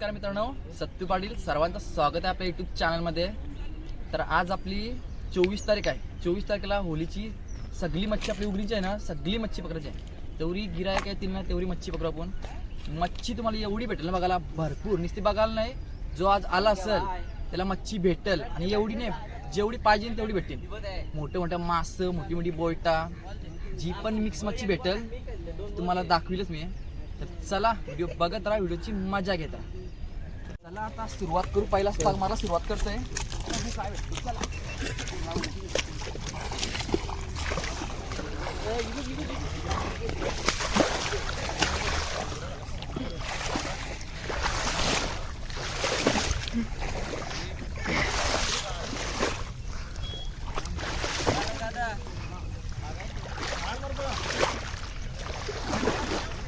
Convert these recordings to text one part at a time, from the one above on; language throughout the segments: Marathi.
नमस्कार मित्रांनो सत्तू पाटील सर्वांचं स्वागत आहे आपल्या युट्यूब चॅनलमध्ये तर आज आपली चोवीस तारीख आहे. चोवीस तारखेला होलीची सगळी मच्छी आपली उघडीची आहे ना सगळी मच्छी पकडायची आहे. तेवढी गिरायक आहे ना तेवढी मच्छी पकडू आपण. मच्छी तुम्हाला एवढी भेटेल ना बघायला भरपूर. नुसती बघायला नाही जो आज आला असेल त्याला मच्छी भेटेल. आणि एवढी नाही जेवढी पाहिजे तेवढी भेटेल मोठं मोठं मासं मोठी मोठी बोयटा जी पण मिक्स मच्छी भेटेल तुम्हाला दाखविलच मी. तर चला व्हिडिओ बघत राहा व्हिडिओची मजा घेता चला आता सुरुवात करू पहिला स्टॉक मला सुरुवात करतोय काय भेटतं? चला.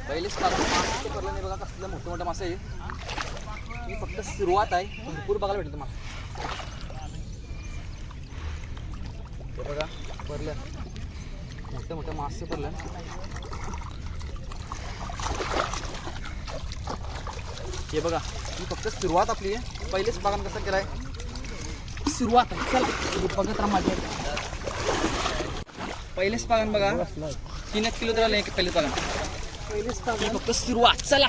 पहिलेच काढून मासे पकडलं नाही बघा कसलं मोठं आहे. ही फक्त सुरुवात आहे. भरपूर बघायला भेटेल तुम्हाला. हे बघा भरलं. मोठं मोठं मासे भरलं. हे बघा ही फक्त सुरुवात आपली आहे. पहिलेच बघा कसं केलाय? सुरुवात आहे. चल बघत राहा माझ्या. पहिलेच पागन बघा. तीन किलो तर एक पहिलेच पागन पहिलेच पागन फक्त सुरुवात. चला.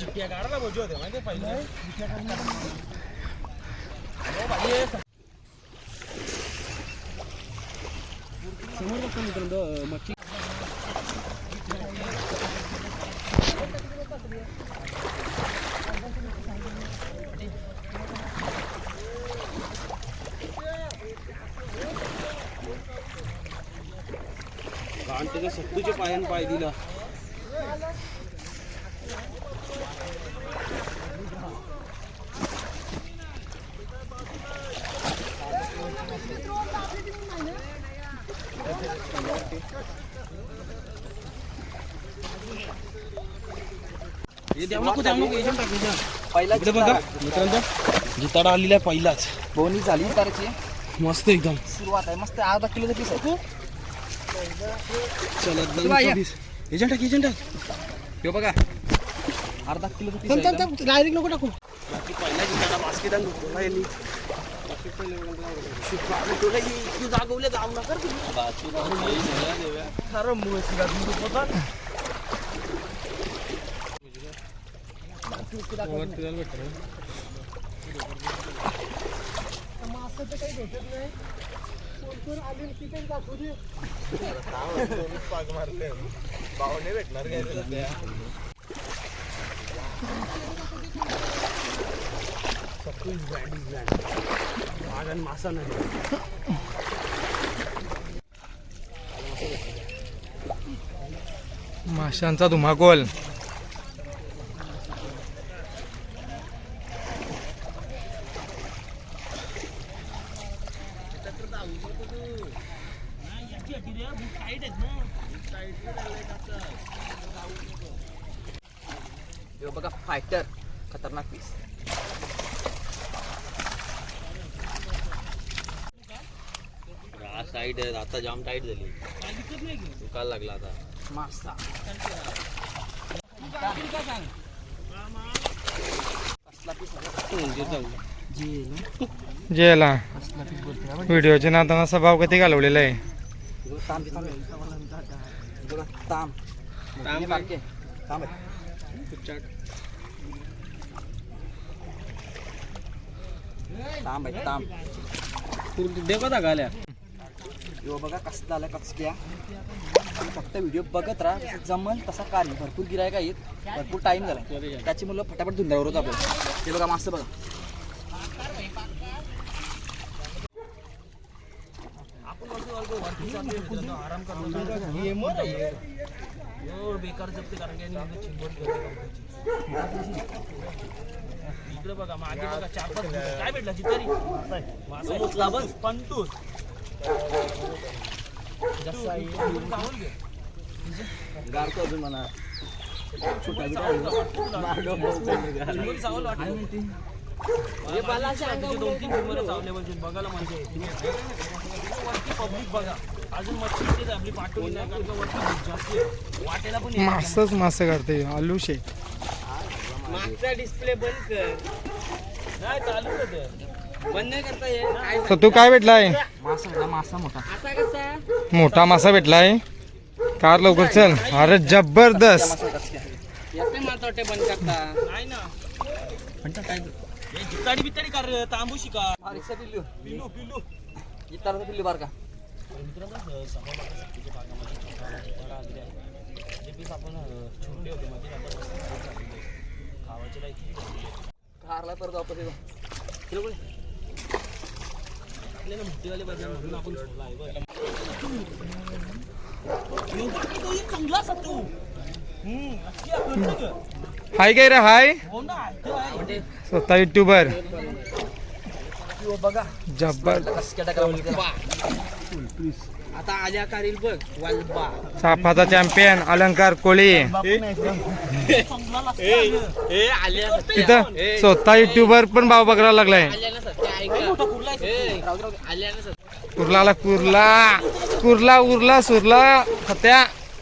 पागा पहिलेच पागन बघा कसं घाण त्याच्या सत्तूच्या पायान पाय दिला पहिला इकडे बघा. मित्रांनो जिताडा आलेला आहे पहिलाच. बोनी झाली ताराची मस्त एकदम. सुरुवात आहे. मस्त अर्धा किलोचं पीस आहे. चला किंवा या. एजंट टाक एजंट टाक. हे बघा. अर्धा पीस एकदम. डायरेक्ट नको टाकू. बाकी पहिला जिताडा बास्केट आणून ठेवला यांनी. बाकी पहिले शुक्राने ठेवला ही इतकी जागवले जाऊ नका. खरं मुळशीला मासाचं काही भेटत नाही कोण कोण की काही दाखवू दे आणि मासा नाही माशांचा धुमाकूल हे बघा फायटर खतरनाक पीस साईड आहे आता जाम टाईट झाली. दुखायला लागला आता. मासा. जेला व्हिडिओच्या नादाना स्वभाव किती घालवलेला आहे? ताम ताम यो बघा कसला आला कचक्या तुम्ही फक्त व्हिडिओ बघत राहा जमल तसा कार्य. भरपूर गिरायक आहेत भरपूर टाइम झाला त्याची मुलं फटाफट धुंदावर होतं आपलं ते बघा मास्तर बघा. बेकार जपते कारण की इकडे बघा मागे बघा चार पाच. काय भेटला चितारी मासा गारतो अजून म्हणा दोन तीन चिंबोऱ्या चावल्या बघायला मजा येते वरती पब्लिक बघा अजून मच्छी आपली नाही कारण वरती जास्त वाटेला पण येत मस्त मासच मासे काढते आलू शे मागचा डिस्प्ले बंद कर. नाही चालू होतं बंद नाही करता येत. तर तू काय भेटलाय? मासा होता, मासा मोठा असा कसा मोठा मासा भेटलाय कार लवकर चल अरे जबरदस्त कारला परत वापस येतो. आपल्याला मोठेवाले म्हणून आपण सोडला आहे चांगला. हाय काय रे हाय? स्वतः युट्यूबर बघा आता आल्या कारील बघ वालबा सापाचा चॅम्पियन अलंकार कोळी तिथं स्वतः युट्यूबर पण भाव बघायला लागलाय. कुर्ला कुर्ला. कुर्ला उरला सुरला.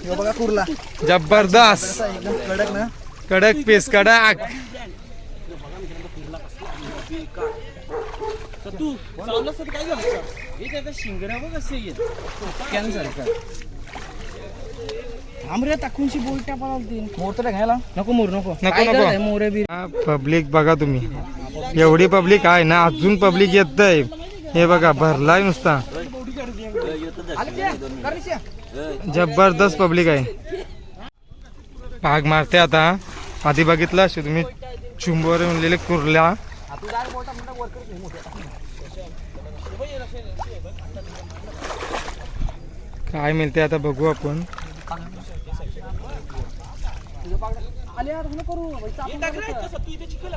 बघा कुर्ला. जबरदस्त. एकदम कडक ना. कडक पीस कडक. तू काय झालं? शिंगड्या बघ कसे येत कॅन्सर थांब रे टाकूनशी बोलट्या पळालती मोठं काय घ्यायला? नको मोर नको. नको काय नको. करायचंय मोरे बी? पब्लिक बघा तुम्ही. एवढी पब्लिक आहे ना अजून पब्लिक येत हे बघा भरलाय नुसता. जबरदस्त पब्लिक आहे. भाग मारते आता. आधी बघितलं असेल तुम्ही चुंबवर म्हणलेले कुर्ल्या. काय मिळते आता बघू आपण. आले करू. इथे चिखल.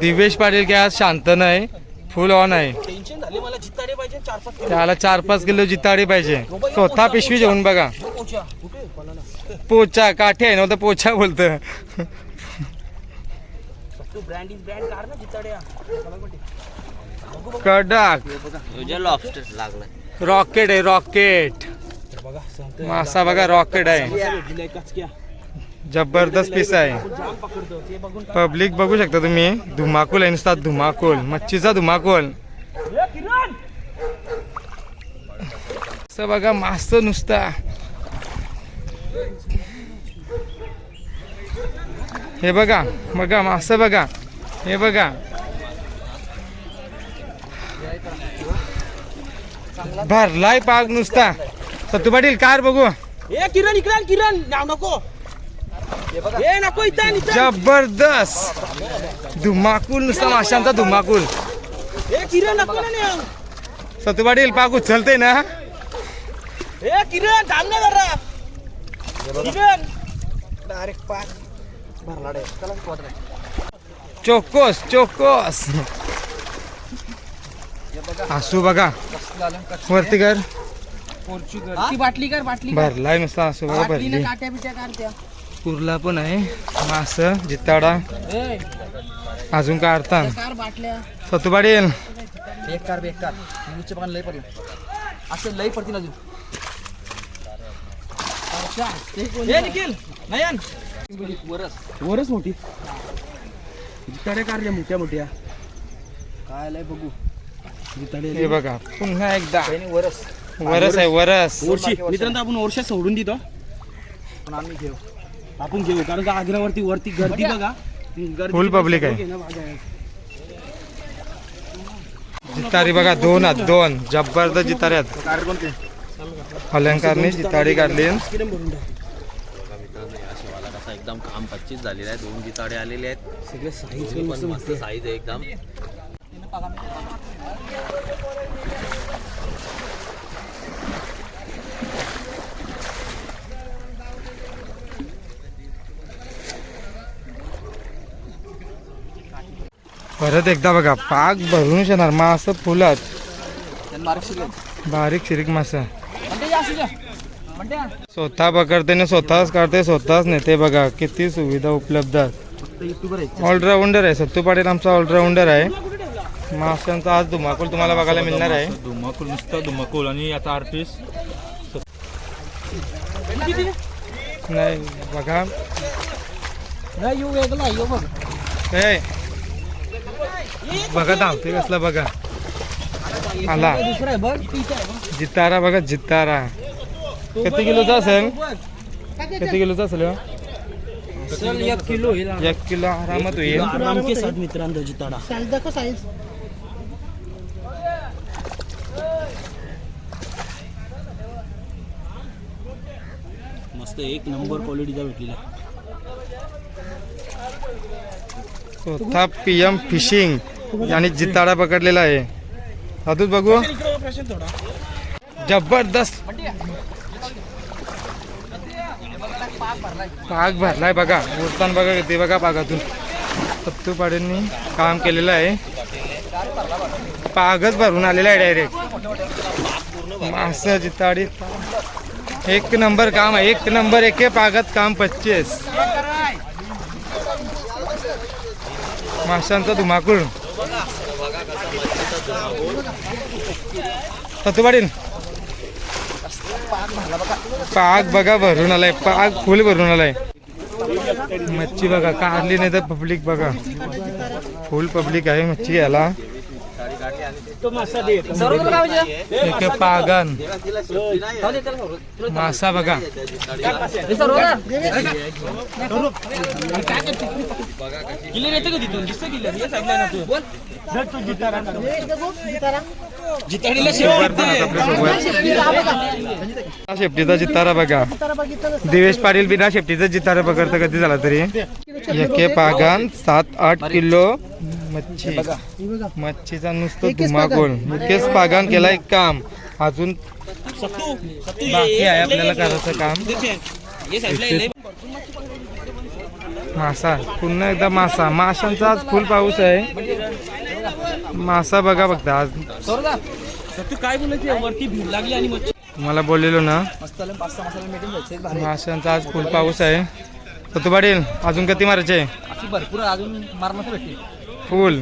दिवेश पाटील काय आज शांत नाही फुल ऑन आहे. टेन्शन झाले मला जिताडे पाहिजे चार पाच किलो. त्याला चार पाच किलो जिताडी पाहिजे. स्वतः पिशवी घेऊन बघा. पोचा. कुठे? पळाला पोचा काठी आहे नव्हतं पोचा बोलतं तू ब्रँड इज ब्रँड कार ना जिताड्या. कडक. लॉबस्टर लागलाय रॉकेट आहे रॉकेट मासा बघा रॉकेट आहे. जबरदस्त पीस आहे. पब्लिक बघू शकता तुम्ही. धुमाकूल आहे नुसता धुमाकूल. मच्छीचा धुमाकूल. असं बघा मास नुसता. हे बघा बघा मास बघा. हे बघा. भरलाय पाग नुसता. सत्तू पाटील कार बघू. ए किरण इकडे किरण. नाव नको. ए नको इथं जबरदस्त. धुमाकूल नुसता माशांचा धुमाकूल. ए किरण नको ना. सत्तू पाटील पाग उचलते ना? ए किरण थांब ना जरा. किरण. डायरेक्ट भरला चोकोस चोकोस. असू बघा. वरती कर. ती बाटली कर बाटली भरलाय नुसता असू बघा भरली. काट्या बिट्या काढत्या कुर्ला पण आहे. मास जिताडा. ए अजून काढता कार बाटल्या. सत्तू पाटील बेकार बेकार न्यूजचे पान लय पडलं. असे लय पडतील अजून. ए निखिल नयन. वरस. वरच मोठी. जिताड्या कारल्या मोठ्या मोठ्या. काय लय बघू. हे बघा पुन्हा एकदा. काही नाही वरस. वरस आहे वरस. ओरशी मित्रांनो आपण ओरशा सोडून देतो. पण आम्ही घेऊ. आपण घेऊ कारण का आग्र्यावरती वरती गर्दी बघा. गर्दी Full public आहे. घेणं भाग आहे. जितारी बघा दोन आहेत दोन. जबरदस्त जितारी आहेत. कार कोणते अलंकारने जितारी काढली. किरण भरून द्या. असा एकदम काम पच्चीस झालेला आहे दोन जिताडे आलेले आहेत सगळे साईज दोन्ही पण मस्त साईज आहे एकदम. परत एकदा बघा पाक भरून येणार मासं फुलात. बारीक शिरीक. मासा. स्वतः पकडते ना स्वतःच काढते स्वतःच नेते बघा किती सुविधा उपलब्ध आहेत. ऑलराऊंडर आहे सत्तू पाटील आमचा ऑलराऊंडर आहे. माशांचा आज धुमाकूळ तुम्हाला बघायला मिळणार आहे. धुमाकूळ नुसतं धुमाकूळ आणि आता आठ पीस नाही बघा. नाही येऊ वेगळा येऊ बघ. बघा धावते कसला बघा. आला. जितारा बघा जितारा. किती किलोचा असेल? किती किलोचा असेल हो? चल एक किलो होईल एक किलो आरामात होईल. आराम के साथ मित्रांनो जिताडा साईज मस्त एक नंबर क्वालिटीचा भेटलेला. स्वतः पी एम फिशिंग आणि जिताडा पकडलेला आहे. अजून बघू. जबरदस्त. पाग भरलाय बघा. उरताना बघा किती बघा पागातून सत्तू काम केलेलं आहे. पागच भरून आलेला आहे डायरेक्ट मास जिताडी. एक नंबर काम आहे. एक नंबर एक पागात काम पच्चीस. माशांचा धुमाकूळ. सत्तू पाटील पाक बघा भरून आलाय पाक फुल भरून आलाय. मच्छी बघा काढली नाही तर पब्लिक बघा. फुल पब्लिक आहे मच्छी घ्यायला. तो मासा दे. सर्व काय एक पागन. मासा बघा. हे सर्व ना? किल्ले येते का तिथून दिसतं किल्ले. या साईडला ना तू. बोल. जिताडीला शेपटीचा जितारा बघा. दिवेश पाटील बिना शेपटीचा जितारा पकडतं कधी झाला तरी? एके पागान सात आठ किलो. मच्छी. मच्छीचा नुसतं धुमाकूळ. एकेच पागान केलाय काम. अजून बाकी आहे आपल्याला करायचं काम. मासा. पुन्हा एकदा मासा. माशांचा आज फुल पाऊस आहे. मासा बघा बघता आज. काय बोलायचे? वरती भीड लागली आणि मच्छी. तुम्हाला बोललेलो ना. माशांचा आज फुल पाऊस आहे. तर तू पाटील अजून किती मारायचे अशी भरपूर अजून मारणार भेटते फुल.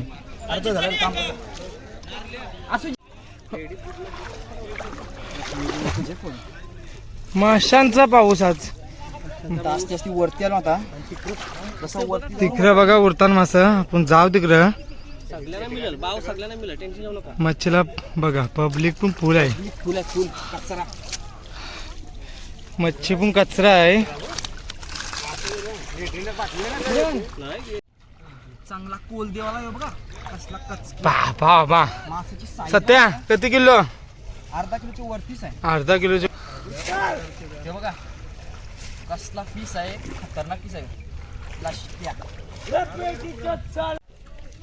माशांचा पाऊस आज. वरती आलो आता तिकडं बघा उरताना मासा. आपण जाऊ तिकडं. मच्छीला बघा पब्लिक पण फुल आहे. कचरा मच्छी पण कचरा आहे. चांगला कोल देवाला आहे बघा. कसला कच बा मासाची साईज सत्या किती किलो? अर्धा किलोची वरतीच आहे. अर्धा किलोचे. हे बघा. कसला पीस आहे. खतरनाक पीस आहे. लाष्ट्या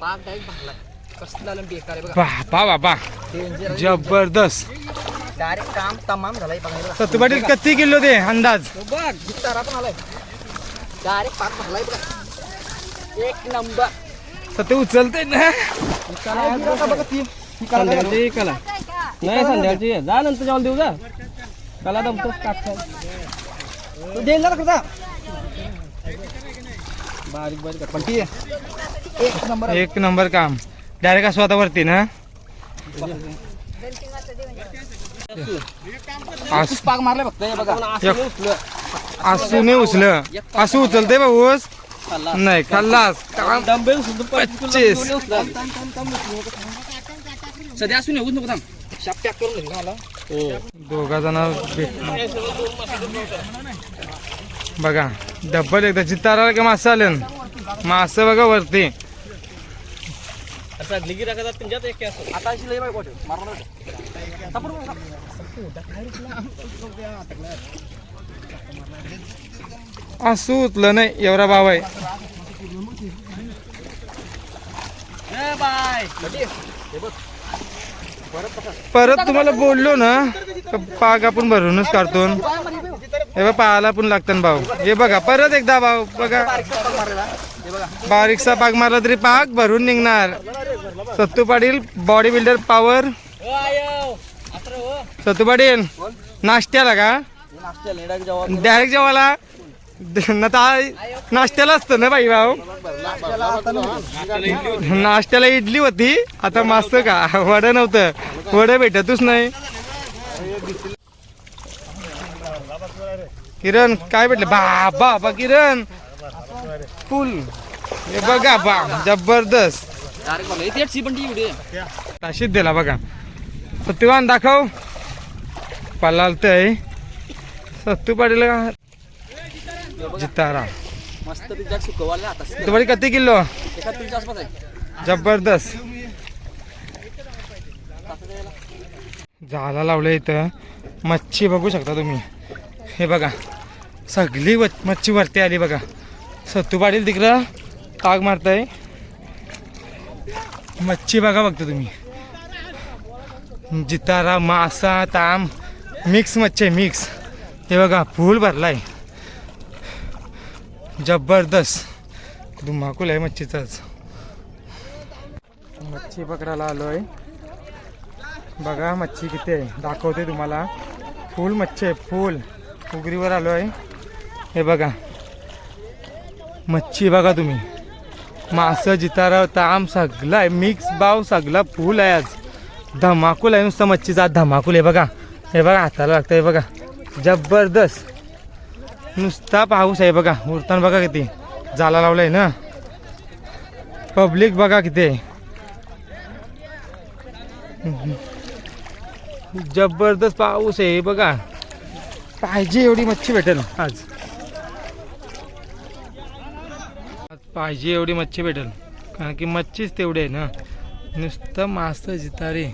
पाक डायरेक्ट भरलाय कसला आलं बेकार आहे बघा. बा बा बा डेंजर जबरदस्त. डायरेक्ट काम तमाम झालाय बघा हे बघा. सत्तू पाटील किती किलो दे अंदाज? हो बघ गिटारा पण आलाय. डायरेक्ट पाक भरलाय बघा. एक नंबर. सत्य उचलते ना. ती. संध्याकाळची कला. नाही संध्याकाळची. आहे. जा नंतर जेवण देऊ जा. कला दमतो टाकतो डेंजर करता बारीक बारीक. पण ती एक नंबर आहे. एक नंबर काम. डायरेक्ट असं आता वरती ना. आस- पाक मारलाय फक्त हे बघा. एक- आसूने उचलं. असं उचलते नाही खाल्लास. काम डंबेल सुद्धा पच्चीस. सध्या असून येऊच नको थांब. शाप पॅक करून घरी मला दोघा जण बघा डब्बल एकदा. चित्तारा का मासा आलं मासं बघा वरती. आता असं उचलं नाही एवढा भाव आहे. परत तुम्हाला बोललो ना पाग आपण भरूनच काढतो. हे बघ पायाला पण लागतं ना भाऊ हे बघा परत एकदा भाऊ बघा. बारीकसा पाक मारला तरी पाक भरून निघणार. Sattu Patil body builder power Sattu Patil नाश्त्याला का? नाश्त्याला डायरेक्ट जेव्हा डायरेक्ट जेवायला? न नाश्त्याला असतं ना बाई भाऊ? नाश्त्याला इडली होती. आता मस्त का? वड नव्हतं. वड भेटतच नाही. किरण काय भेटलं? बा बा किरण. फुल. हे बघा बा जबरदस्त. डायरेक्ट बघा ताशीत दिला बघा. सत्यवान दाखव. पलालतय. सत्तू पाटील जितारा. मस्त तिच्या सुकवाले आता तुम्हाला किती किलो? एका तुमच्या आसपास आहे. जबरदस्त. झाला लावलं इथं. मच्छी बघू शकता तुम्ही. हे बघा. सगळी व- मच्छी वरती आली बघा. सत्तू पाटील तिकडं ताग मारताय. मच्छी बघा बघता तुम्ही. जितारा मासा ताम. मिक्स मच्छी आहे मिक्स. हे बघा फुल भरलाय. जबरदस्त. धुमाकूल आहे मच्छीचाच. मच्छी पकडायला आलोय. बघा मच्छी किती आहे. दाखवते तुम्हाला. फुल मच्छी आहे फुल. उगरीवर आलोय. हे बघा. मच्छी बघा तुम्ही. मासं जितारा ताम सगळं आहे मिक्स बाव सगळा फुल आहे आज. धमाकूल आहे नुसतं मच्छीचा आज धमाकूल आहे बघा. हे बघा हाताला लागतं हे बघा. जबरदस्त. नुसता पाऊस आहे बघा. उरताना बघा किती. जाला आहे ना. पब्लिक बघा किती आहे. जबरदस्त पाऊस आहे बघा. पाहिजे एवढी मच्छी भेटेल. आज. आज पाहिजे एवढी मच्छी भेटेल. कारण की मच्छीच तेवढी आहे ना. नुसतं मास्त जितारे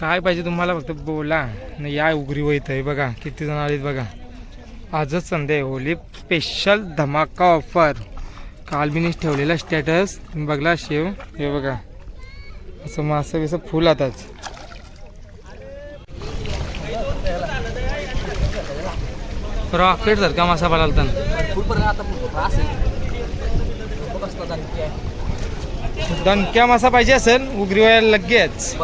काय पाहिजे तुम्हाला फक्त बोला. नाही या उघरी वैत आहे बघा. किती जण आलीत बघा. आजच संध्या आहे होली स्पेशल धमाका ऑफर काल मी ठेवलेला स्टेटस बघला शेव? हे बघा. असं मासं बिसं फुल आताच. रॉकेट का मासा पडाल तर. दणक्या मासा पाहिजे असेल उगरी व्हायला लगेच.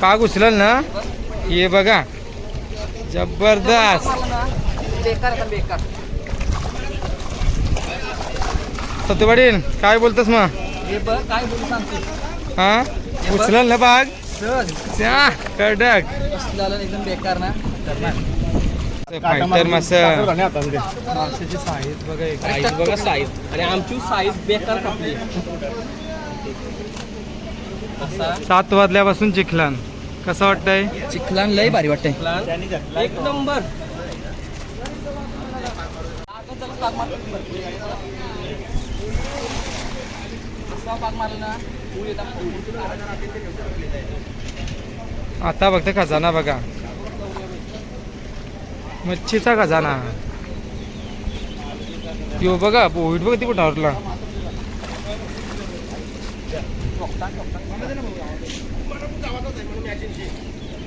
काय घुसलं ना? हे बघा. जबरदस्त. बेकार आता बेकार. सतुवाडीन काय बोलतोस मग? हे काय बोलू सांगते हा? उचलल ना त्या कडक. एकदम बेकार ना. फायटर मासा माशाची साईज बघा साईज बघा. साईज आणि आमची साईज बेकार कापली असा. सात वाजल्यापासून चिखलान. कसं वाटतंय? चिखलान लय भारी वाटतंय. एक नंबर. आता फक्त खजाना बघा. मच्छीचा खजाना. यो बघा पोहीट बघ ती कुठावरला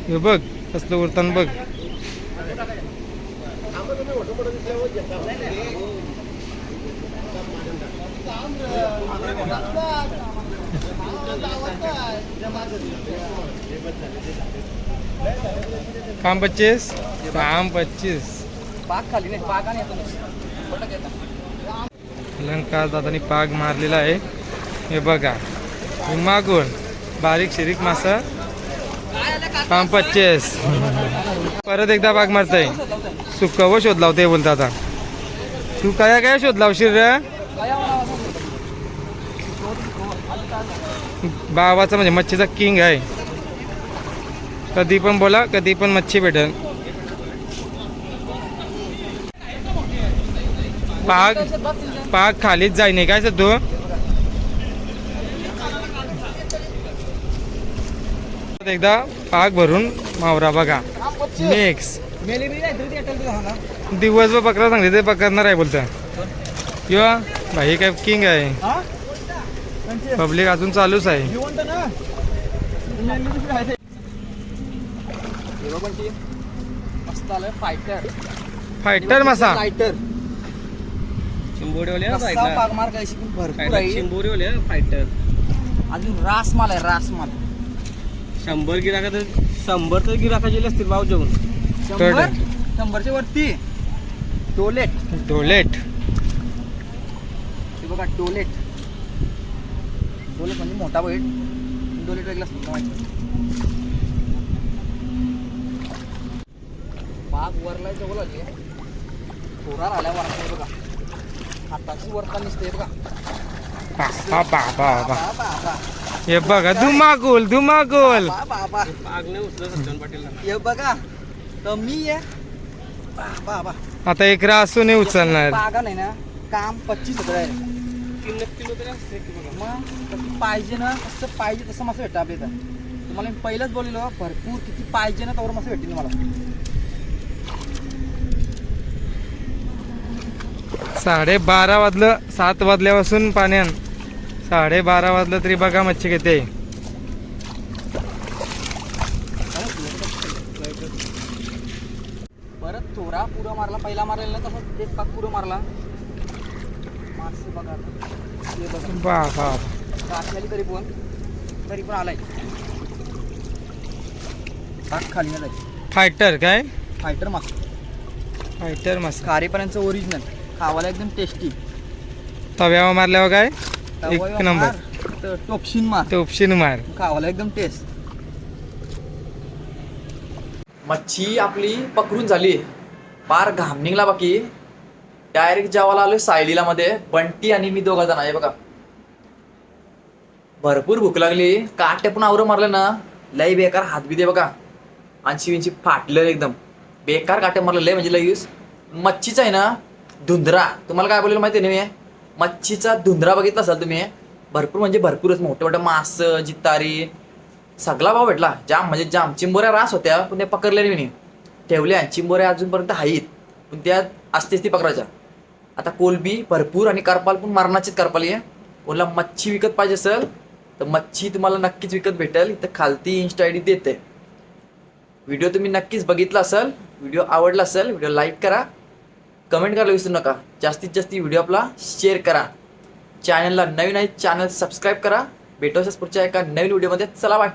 हे बघ कसलं उरतान बघ. काम पच्चीस? काम पच्चीस. पाक खाली नाही पाक आणि लंका दादानी पाग मारलेला आहे. हे बघा हे मागून बारीक शिरीक मासा. पाम पच्चीस. परत एकदा बाग मारताय. व शोध लावते बोलता आता. तू काय काय शोध लावशील रे बाबाचा म्हणजे मच्छीचा किंग आहे. कधी पण बोला कधी पण मच्छी भेटेल. पाग पाग खालीच जाई नाही काय तू? एकदा पाग भरून मावरा बघा. नेक्स दिवसभर पकडा सांगते ते पकडणार आहे बोलता यो भाई काय किंग आहे. पब्लिक अजून चालूच आहे. फायटर फायटर मासा आहे. शिंबोरीवाले फायटर अजून रासमाल आहे रासमाल. शंभर गिराका तर शंभर तर गिराका गेले असतील भाव जेवून. शंभर? शंभरच्या वरती? टोलेट. डोलेट हे बघा टोलेट. टोलेट म्हणजे मोठा बैठ टोलेट वेगळा असतो बाग वरला जवळ आली. थोडा आल्या वरला बघा. हाताची वरता दिसते बघा. बाबा बाबा बाबा. बा, बा, बा. हे बघा धुमाकूल धुमाकूल. बा, बा, बा. आग नाही उचलं सज्जन पाटील हे बघा कमी आहे. बा, बा, बा. आता एक रासून उचलणार. बागा नाही ना काम पच्चीस हजार आहे. किलो किलो तरी असते की बघा. मग पाहिजे ना कसं पाहिजे तसं मस्त भेटतं आपल्या इथं. तुम्हाला मी पहिलंच बोललेलो भरपूर किती पाहिजे ना त्यावर मस्त भेटते तुम्हाला. साडे बारा वाजलं सात वाजल्यापासून पाण्यान. साडे बारा वाजलं तरी बघा मच्छी किती. परत थोडा पुरं मारला पहिला मारलेला तसं एक पाक पुरं मारला. मासे बघा. हे बघा. बाबा तरी पण तरी पण आलाय. पाक खाली जायची. फायटर काय? फायटर मासे फायटर मस्त. खारेपर्यंत ओरिजिनल खावायला एकदम टेस्टी तव्यावर मारल्यावर काय? एक नंबर. टोपशीन मार. ते उपशीन मार. खावायला एकदम टेस्ट मच्छी आपली पकडून झाली. पार घाम निघला बाकी. डायरेक्ट जेवायला आलोय सायलीला मध्ये. बंटी आणि मी दोघा जण आहे बघा. भरपूर भूक लागली. काटे पण आवरं मारलं ना. लय बेकार हात बी दे बघा. आणशी विंची फाटलं एकदम. बेकार काटे मारलं लय म्हणजे लय मच्छीचा आहे ना धुंदरा. तुम्हाला काय बोललेलं माहिती आहे ना मी? मच्छीचा धुंदरा बघितला असाल तुम्ही? भरपूर म्हणजे भरपूरच मोठे मोठे मास जितारी सगळा भाव भेटला. जाम म्हणजे जाम. चिंबोऱ्या रास होत्या पण त्या पकडल्या नाही. मी ठेवल्या चिंबोऱ्या अजूनपर्यंत आहेत पण त्या असतेच ती पकडायच्या. आता कोलबी भरपूर आणि करपाल पण मारणाचीच करपाल आहे. ओला मच्छी विकत पाहिजे असेल तर मच्छी तुम्हाला नक्कीच विकत भेटेल. इथं खालती इन्स्टा आय डी देते. व्हिडिओ तुम्ही नक्कीच बघितला असेल व्हिडिओ आवडला असेल व्हिडिओ लाईक करा. कमेंट करायला विसरू नका. जास्तीत जास्त व्हिडिओ आपला शेअर करा. चॅनलला नवीन आहे चॅनल सबस्क्राईब करा. भेटू अशाच पुढच्या एका नवीन व्हिडिओमध्ये चला बाय